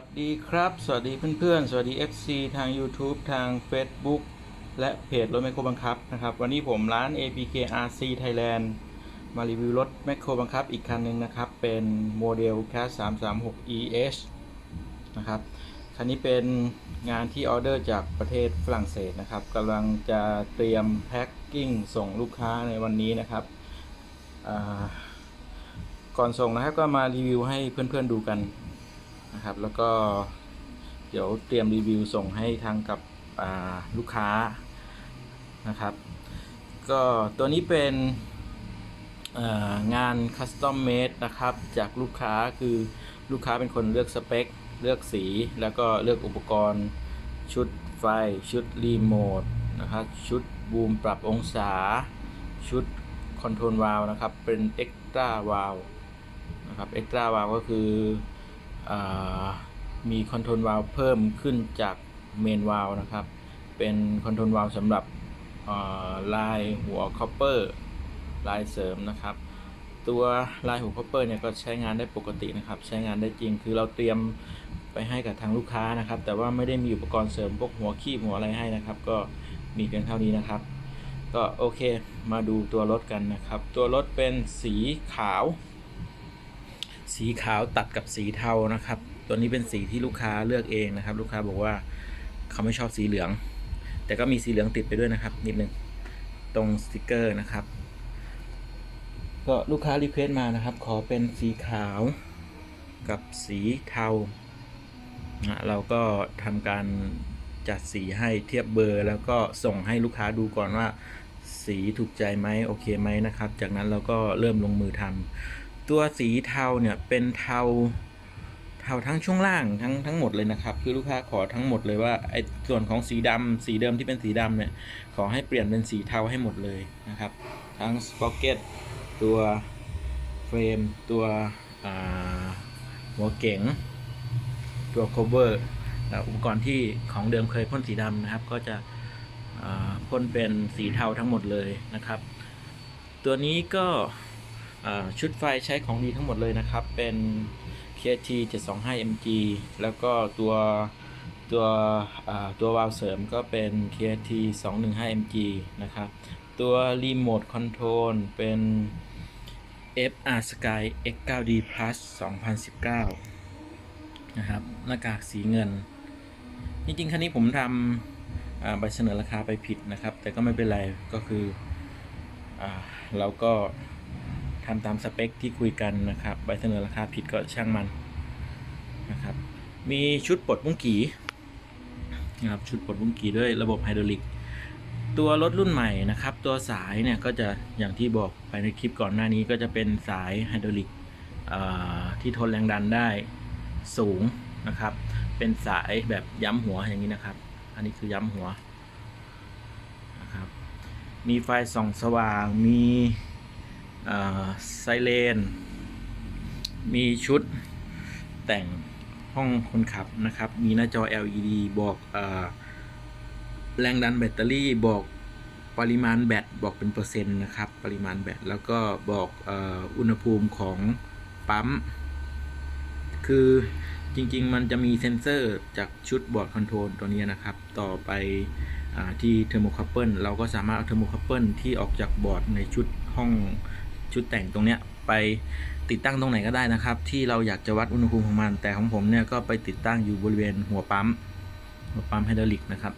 วัสดีครับ สวัสดีเพื่อนๆ สวัสดี FC ทาง YouTube ทาง Facebook และเพจรถแมคโครบังคับนะครับ วันนี้ผมร้าน APK RC Thailand มารีวิวรถแมคโครบังคับอีกคันหนึ่งนะครับ เป็นโมเดล CAS 336 EH นะครับ คันนี้เป็นงานที่ออเดอร์จากประเทศฝรั่งเศสนะครับกำลังจะเตรียมแพ็คกิ้งส่งลูกค้าในวันนี้นะครับก่อนส่งนะครับก็มารีวิวให้เพื่อนๆดูกัน นะครับ แล้วก็เดี๋ยวเตรียมรีวิวส่งให้ทางกับลูกค้านะครับ ก็ตัวนี้เป็นงานคัสตอมเมดนะครับ จากลูกค้าคือลูกค้าเป็นคนเลือกสเปค เลือกสี แล้วก็เลือกอุปกรณ์ ชุดไฟ ชุดรีโมทนะครับ ชุดบูมปรับองศา ชุดคอนโทรลวาลนะครับ เป็นเอ็กตร้าวาลนะครับเอ็กตร้าวาลก็คือ มีคอนโทรลวาลเพิ่มขึ้นจากเมนวาลนะครับ เป็นคอนโทรลวาลสำหรับลายหัวคอปเปอร์ลายเสริมนะครับ ตัวลายหัวคอปเปอร์เนี่ยก็ใช้งานได้ปกตินะครับ ใช้งานได้จริงคือเราเตรียมไปให้กับทางลูกค้านะครับ แต่ว่าไม่ได้มีอุปกรณ์เสริมพวกหัวคีบหัวอะไรให้นะครับ ก็มีเพียงเท่านี้นะครับ ก็โอเคมาดูตัวรถกันนะครับ ตัวรถเป็นสีขาว สีขาวตัดกับสีเทานะครับ ตัวนี้เป็นสีที่ลูกค้าเลือกเองนะครับ ลูกค้าบอกว่าเขาไม่ชอบสีเหลือง แต่ก็มีสีเหลืองติดไปด้วยนะครับ นิดนึงตรงสติกเกอร์นะครับ ก็ลูกค้ารีเควสต์มานะครับ ขอเป็นสีขาวกับสีเทานะเราก็ทำการจัดสีให้เทียบเบอร์ แล้วก็ส่งให้ลูกค้าดูก่อนว่าสีถูกใจไหมโอเคไหมนะครับ จากนั้นเราก็เริ่มลงมือทำ ตัวสีเทาเนี่ยเป็นเทาเทาทั้งช่วงล่างทั้งทั้งหมดเลยนะครับ คือลูกค้าขอทั้งหมดเลยว่าไอ้ส่วนของสีดำสีเดิมที่เป็นสีดำเนี่ยขอให้เปลี่ยนเป็นสีเทาให้หมดเลยนะครับ ทั้งสป็อกเก็ตตัวเฟรม ตัวหัวเก๋งตัว cover และอุปกรณ์ที่ของเดิมเคยพ่นสีดำนะครับ ก็จะพ่นเป็นสีเทาทั้งหมดเลยนะครับ ตัวนี้ก็ ชุดไฟใช้ของดีทั้งหมดเลยนะครับ เป็น KT 725 MG แล้วก็ตัวตัวตัววาล์วเสริมก็เป็น KT 215 MG นะครับ ตัวรีโมทคอนโทรลเป็น FR Sky X9D Plus 2019 นะครับ หน้ากากสีเงิน จริงๆ คันนี้ผมทำใบเสนอราคาไปผิดนะครับ แต่ก็ไม่เป็นไร ก็คืออเราก็ ทำตามสเปคที่คุยกันนะครับใบเสนอราคาผิดก็ช่างมันนะครับ มีชุดปลดบุ้งกีนะครับชุดปลดบุ้งกีด้วยระบบไฮดรอลิก ตัวรถรุ่นใหม่นะครับ ตัวสายเนี่ยก็จะอย่างที่บอกไปในคลิปก่อนหน้านี้ก็จะเป็นสายไฮดรอลิกที่ทนแรงดันได้สูงนะครับ เป็นสายแบบย้ำหัวอย่างนี้นะครับ อันนี้คือย้ำหัวนะครับ มีไฟส่องสว่างมี ไซเรนมีชุดแต่งห้องคนขับนะครับ มีหน้าจอ LED บอกอแรงดันแบตเตอรี่บอกปริมาณแบตบอกเป็นเปอร์เซ็นต์นะครับ ปริมาณแบตแล้วก็บอกออุณหภูมิของปั๊ม คือจริงๆ มันจะมีเซ็นเซอร์จากชุดบอร์ดคอนโทรลตัวนี้นะครับ ต่อไปอที่เทอร์โมคัพเปิลเราก็สามารถเอาเทอร์โมคัพเปิลที่ออกจากบอร์ดในชุดห้อง ชุดแต่งตรงเนี้ยไปติดตั้งตรงไหนก็ได้นะครับ ที่เราอยากจะวัดอุณหภูมิของมัน แต่ของผมเนี่ยก็ไปติดตั้งอยู่บริเวณหัวปั๊มหัวปั๊มไฮดรอลิกนะครับ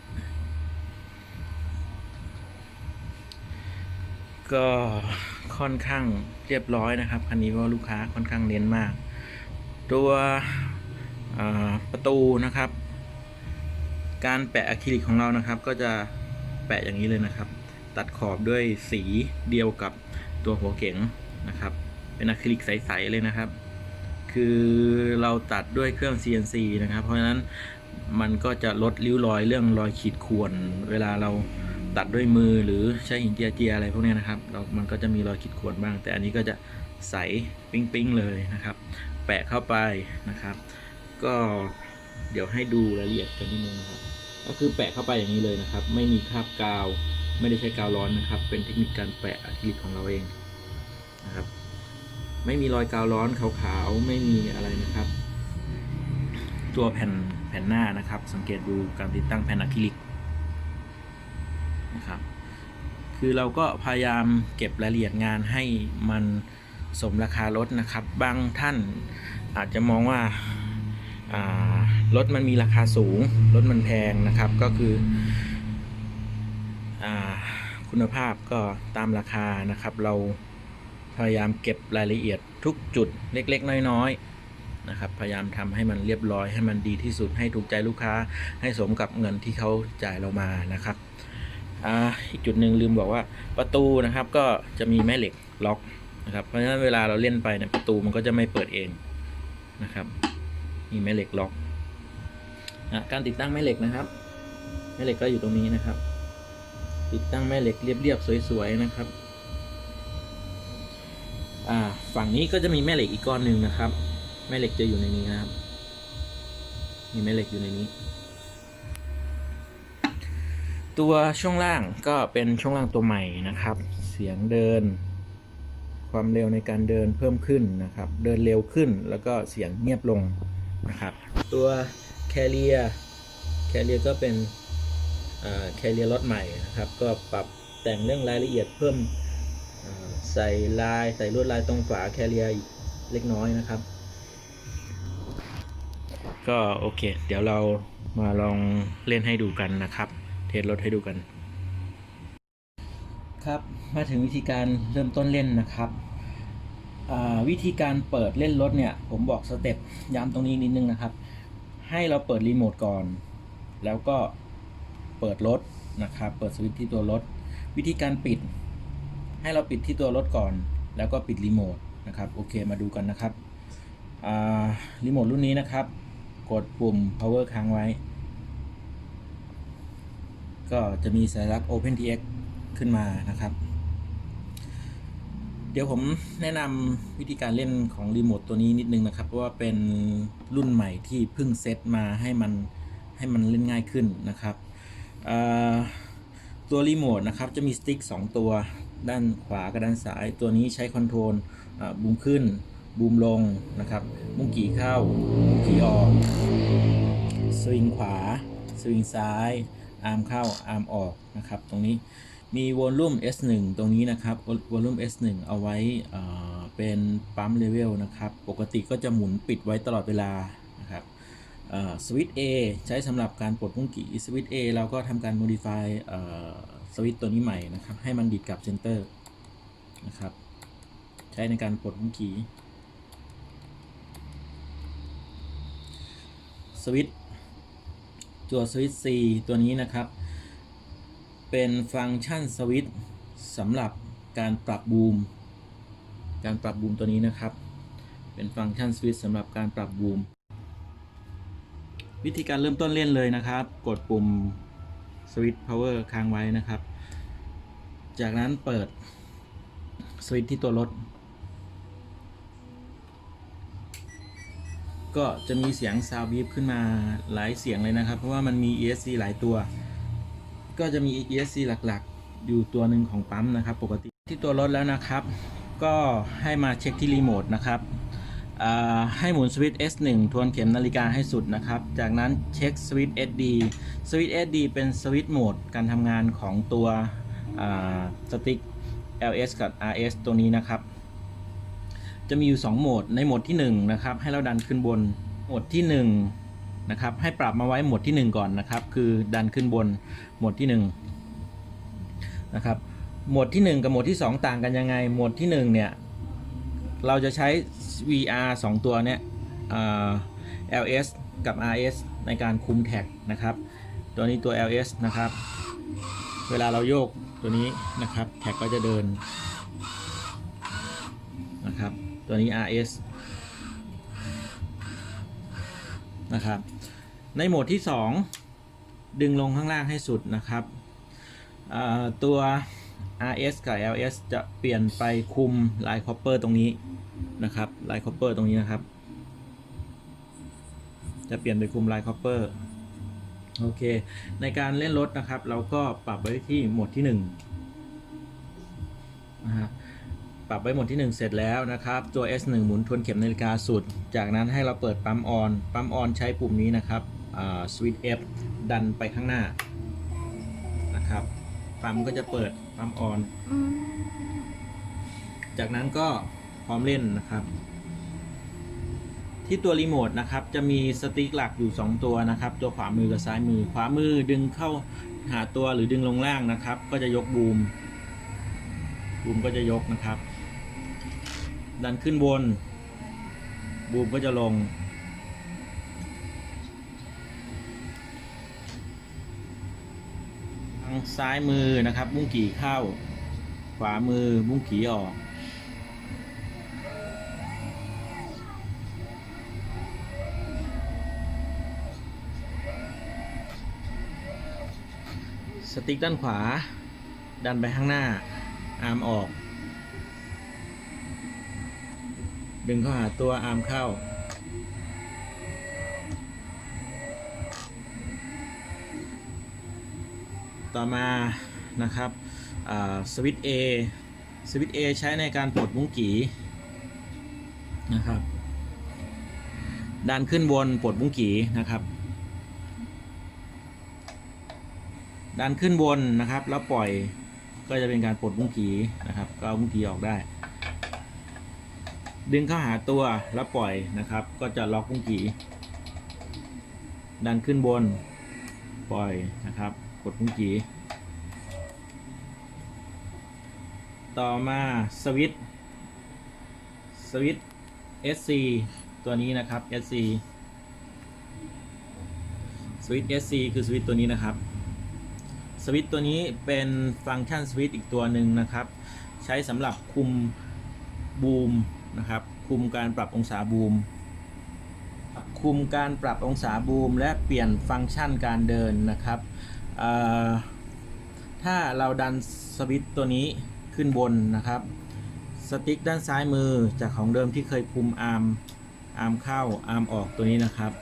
ก็ค่อนข้างเรียบร้อยนะครับคันนี้เพราะว่าลูกค้าค่อนข้างเน้นมาก ตัวประตูนะครับ การแปะอะคริลิกของเรานะครับ ก็จะแปะอย่างนี้เลยนะครับ ตัดขอบด้วยสีเดียวกับ ตัวหัวเก๋งนะครับ เป็นอะคริลิกใส ๆ เลยนะครับ คือเราตัดด้วยเครื่อง CNC นะครับ เพราะฉะนั้นมันก็จะลดริ้วรอยเรื่องรอยขีดข่วน เวลาเราตัดด้วยมือหรือใช้หินเจียเจียอะไรพวกนี้นะครับเรามันก็จะมีรอยขีดข่วนบ้าง แต่อันนี้ก็จะใสปิ้งๆเลยนะครับ แปะเข้าไปนะครับ ก็เดี๋ยวให้ดูรายละเอียดกันนิดนึงนะครับ ก็คือแปะเข้าไปอย่างนี้เลยนะครับ ไม่มีคราบกาว ไม่ได้ใช้กาวร้อนนะครับ เป็นเทคนิคการแปะอะคริลิกของเราเองนะครับ ไม่มีรอยกาวร้อนขาวๆ ไม่มีอะไรนะครับ ตัวแผ่นแผ่นหน้านะครับ สังเกตดูการติดตั้งแผ่นอะคริลิกนะครับ คือเราก็พยายามเก็บรายละเอียดงานให้มันสมราคารถนะครับ บางท่านอาจจะมองว่ารถมันมีราคาสูง รถมันแพงนะครับ ก็คือ คุณภาพก็ตามราคานะครับ เราพยายามเก็บรายละเอียดทุกจุดเล็ก ๆ น้อยๆนะครับพยายามทำให้มันเรียบร้อยให้มันดีที่สุดให้ถูกใจลูกค้าให้สมกับเงินที่เขาจ่ายเรามานะครับอ่าอีกจุดหนึ่งลืมบอกว่าประตูนะครับก็จะมีแม่เหล็กล็อกนะครับเพราะฉะนั้นเวลาเราเล่นไปเนี่ยประตูมันก็จะไม่เปิดเองนะครับมีแม่เหล็กล็อกนะการติดตั้งแม่เหล็กนะครับแม่เหล็กก็อยู่ตรงนี้นะครับ ติดตั้งแม่เหล็กเรียบๆสวยๆนะครับ อ่าฝั่งนี้ก็จะมีแม่เหล็กอีกก้อนหนึ่งนะครับ แม่เหล็กจะอยู่ในนี้นะครับ มีแม่เหล็กอยู่ในนี้ ตัวช่วงล่างก็เป็นช่วงล่างตัวใหม่นะครับ เสียงเดิน ความเร็วในการเดินเพิ่มขึ้นนะครับ เดินเร็วขึ้นแล้วก็เสียงเงียบลงนะครับ ตัวแคเรียแคเรียก็เป็น แคเรียรถใหม่นะครับ ก็ปรับแต่งเรื่องรายละเอียดเพิ่มใส่ลายใส่ลวดลายตรงฝาแคเรียเล็กน้อยนะครับ ก็โอเค เดี๋ยวเรามาลองเล่นให้ดูกันนะครับ เทสรถให้ดูกัน ครับมาถึงวิธีการเริ่มต้นเล่นนะครับวิธีการเปิดเล่นรถเนี่ย ผมบอกสเต็ปย้ำตรงนี้นิดนึงนะครับ ให้เราเปิดรีโมทก่อน แล้วก็ เปิดรถนะครับ เปิดสวิตช์ที่ตัวรถ วิธีการปิด ให้เราปิดที่ตัวรถก่อน แล้วก็ปิดรีโมทนะครับ โอเค มาดูกันนะครับรีโมทรุ่นนี้นะครับ กดปุ่ม power ค้างไว้ ก็จะมีสัญลักษณ์ OpenTX ขึ้นมานะครับ เดี๋ยวผมแนะนำวิธีการเล่นของรีโมทตัวนี้นิดนึงนะครับ เพราะว่าเป็นรุ่นใหม่ที่เพิ่งเซตมาให้มันให้มันเล่นง่ายขึ้นนะครับ ตัวรีโมทนะครับจะมีสติ๊ก2 ตัวด้านขวากับด้านซ้าย ตัวนี้ใช้คอนโทรลบูมขึ้นบูมลงนะครับมุ้งกี่เข้ามุ้งกี่ออก สวิงขวา สวิงซ้าย อาร์มเข้า อาร์มออกนะครับตรงนี้มีวอลลุ่ม S1 ตรงนี้นะครับวอลลุ่ม S1 เอาไว้เป็นปั๊มเลเวลนะครับ ปกติก็จะหมุนปิดไว้ตลอดเวลา สวิตช์ A ใช้สำหรับการปลดพุ่งกี่สวิตช์ A เราก็ทำการ modify สวิตช์ตัวนี้ใหม่นะครับ ให้มันดีดกับเซนเตอร์นะครับ ใช้ในการปลดพุ่งกี่สวิตช์ตัวสวิตช์ C ตัวนี้นะครับ เป็นฟังก์ชันสวิตช์สำหรับการปรับบูม การปรับบูมตัวนี้นะครับ เป็นฟังก์ชันสวิตช์สำหรับการปรับบูม วิธีการเริ่มต้นเล่นเลยนะครับ กดปุ่มสวิตช์ power ค้างไว้นะครับ จากนั้นเปิดสวิตช์ที่ตัวรถ ก็จะมีเสียงซาวบีฟขึ้นมาหลายเสียงเลยนะครับ เพราะว่ามันมี ESC หลายตัว ก็จะมี ESC หลักๆ อยู่ตัวหนึ่งของปั๊มนะครับ ปกติที่ตัวรถแล้วนะครับ ก็ให้มาเช็คที่รีโมทนะครับ ให้หมุนสวิตช์ S1 ทวนเข็มนาฬิกาให้สุดนะครับ จากนั้นเช็คสวิตช์ SD สวิตช์ SD เป็นสวิตช์โหมดการทำงานของตัวสติ๊ก LS กับ RS ตัวนี้นะครับ จะมีอยู่ 2 โหมด ในโหมดที่1นะครับ ให้เราดันขึ้นบน โหมดที่1นะครับ ให้ปรับมาไว้โหมดที่ 1 ก่อนนะครับ คือดันขึ้นบน โหมดที่1นะครับ โหมดที่ 1 กับโหมดที่ 2 ต่างกันยังไง โหมดที่1เนี่ย เราจะใช้ VR 2 ตัวเนี่ย LS กับ RS ในการคุมแท็กนะครับ ตัวนี้ตัว LS นะครับ เวลาเราโยกตัวนี้นะครับ แท็กก็จะเดินนะครับ ตัวนี้ RS นะครับ ในโหมดที่ 2 ดึงลงข้างล่างให้สุดนะครับตัว RS กับ LS จะเปลี่ยนไปคุมลายคอปเปอร์ตรงนี้ นะครับลายคอปเปอร์ตรงนี้นะครับ จะเปลี่ยนไปคุมลายคอปเปอร์โอเค ในการเล่นรถนะครับ เราก็ปรับไว้ที่โหมดที่1นะฮะปรับไว้โหมดที่ 1 เสร็จแล้วนะครับ ตัว S1 หมุนทวนเข็มนาฬิกาสุด จากนั้นให้เราเปิดปั๊มออน ปั๊มออนใช้ปุ่มนี้นะครับสวิตช์ F ดันไปข้างหน้านะครับ ปั๊มก็จะเปิดปั๊มออนอืมจากนั้นก็พ ร้อมเล่นนะครับ ที่ตัวรีโมทนะครับจะมีสติ๊กหลักอยู่ 2 ตัวนะครับ ตัวขวามือกับซ้ายมือ ขวามือดึงเข้าหาตัวหรือดึงลงล่างนะครับ ก็จะยกบูมบูมก็จะยกนะครับ ดันขึ้นบน บูมก็จะลง ทางซ้ายมือนะครับ บุ้งกี่เข้า ขวามือบุ้งกี่ออก สติ๊กด้านขวา ดันไปข้างหน้า อาร์มออก ดึงเข้าหาตัวอาร์มเข้า ต่อมานะครับสวิตช์ A สวิตช์ A ใช้ในการปลดมุ้งกีนะครับดันขึ้นบนปลดมุ้งกีนะครับ ดันขึ้นบนนะครับ แล้วปล่อยก็จะเป็นการปลดมุ้งกีนะครับ ก็เอามุ้งกีออกได้ ดึงเข้าหาตัวแล้วปล่อยนะครับ ก็จะล็อกมุ้งกีดันขึ้นบน ปล่อยนะครับ กดมุ้งกีต่อมาสวิตช์สวิตช์ SC ตัวนี้นะครับ SC สวิตช์ SC คือสวิตช์ตัวนี้นะครับ สวิตตัวนี้เป็นฟังก์ชันสวิตอีกตัวหนึ่งนะครับ ใช้สำหรับคุมบูมนะครับ คุมการปรับองศาบูม คุมการปรับองศาบูม และเปลี่ยนฟังก์ชันการเดินนะครับ ถ้าเราดันสวิตตัวนี้ขึ้นบนนะครับ สติ๊กด้านซ้ายมือจากของเดิมที่เคยคุมอาร์ม อาร์มเข้า อาร์มออกตัวนี้นะครับ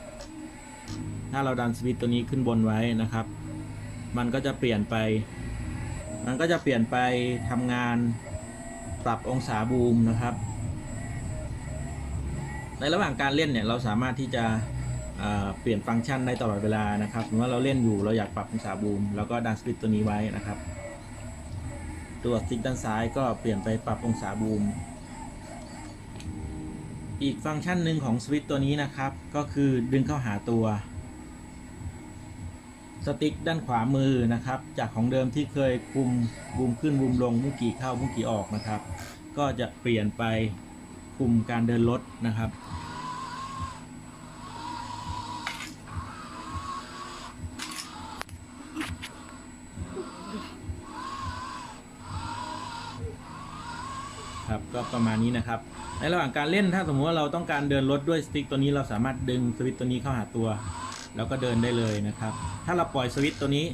ถ้าเราดันสวิตตัวนี้ขึ้นบนไว้นะครับ มันก็จะเปลี่ยนไป มันก็จะเปลี่ยนไปทำงานปรับองศาบูมนะครับ ในระหว่างการเล่นเนี่ยเราสามารถที่จะเปลี่ยนฟังก์ชันได้ตลอดเวลานะครับสมมติว่าเราเล่นอยู่เราอยากปรับองศาบูมเราก็ดันสวิตตัวนี้ไว้นะครับ ตัวสติ๊กด้านซ้ายก็เปลี่ยนไปปรับองศาบูม อีกฟังก์ชันหนึ่งของสวิตตัวนี้นะครับ ก็คือดึงเข้าหาตัว สติ๊กด้านขวามือนะครับ จากของเดิมที่เคยคุมบูมขึ้นบูมลงมุงกี่เข้ามุงกี่ออกนะครับ ก็จะเปลี่ยนไปคุมการเดินรถนะครับครับก็ประมาณนี้นะครับ ในระหว่างการเล่นถ้าสมมติว่าเราต้องการเดินรถด้วยสติ๊กตัวนี้เราสามารถดึงสวิตตัวนี้เข้าหาตัว แล้วก็เดินได้เลยนะครับ ถ้าเราปล่อยสวิตตัวนี้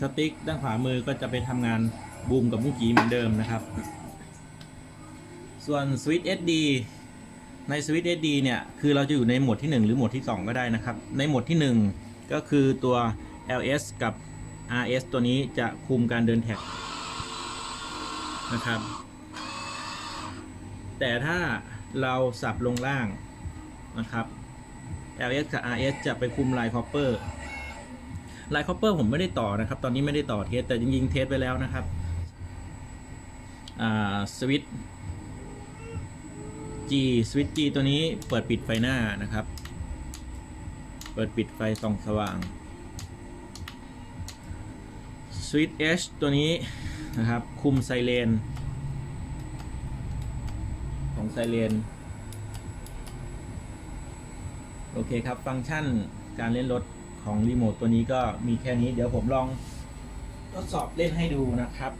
สติ๊กด้านขวามือก็จะไปทำงานบูมกับมุ้งกีเหมือนเดิมนะครับ ส่วนสวิตช์ SD ในสวิตช์ SD เนี่ย คือเราจะอยู่ในโหมดที่ 1 หรือโหมดที่ 2 ก็ได้นะครับ ในโหมดที่ 1 ก็คือตัว LS กับ RS ตัวนี้จะคุมการเดินแท็กนะครับ แต่ถ้าเราสับลงล่าง นะครับ LS กับ RS จะไปคุมลายคอปเปอร์ลายคอปเปอร์ผมไม่ได้ต่อนะครับ ตอนนี้ไม่ได้ต่อเทสแต่จริงๆเทสไปแล้วนะครับสวิต G สวิต G ตัวนี้เปิดปิดไฟหน้านะครับ เปิดปิดไฟส่องสว่างสวิต H ตัวนี้นะครับ คุมไซเรนของไซเรน โอเคครับ ฟังก์ชันการเล่นรถของรีโมทตัวนี้ก็มีแค่นี้ เดี๋ยวผมลองทดสอบเล่นให้ดูนะครับ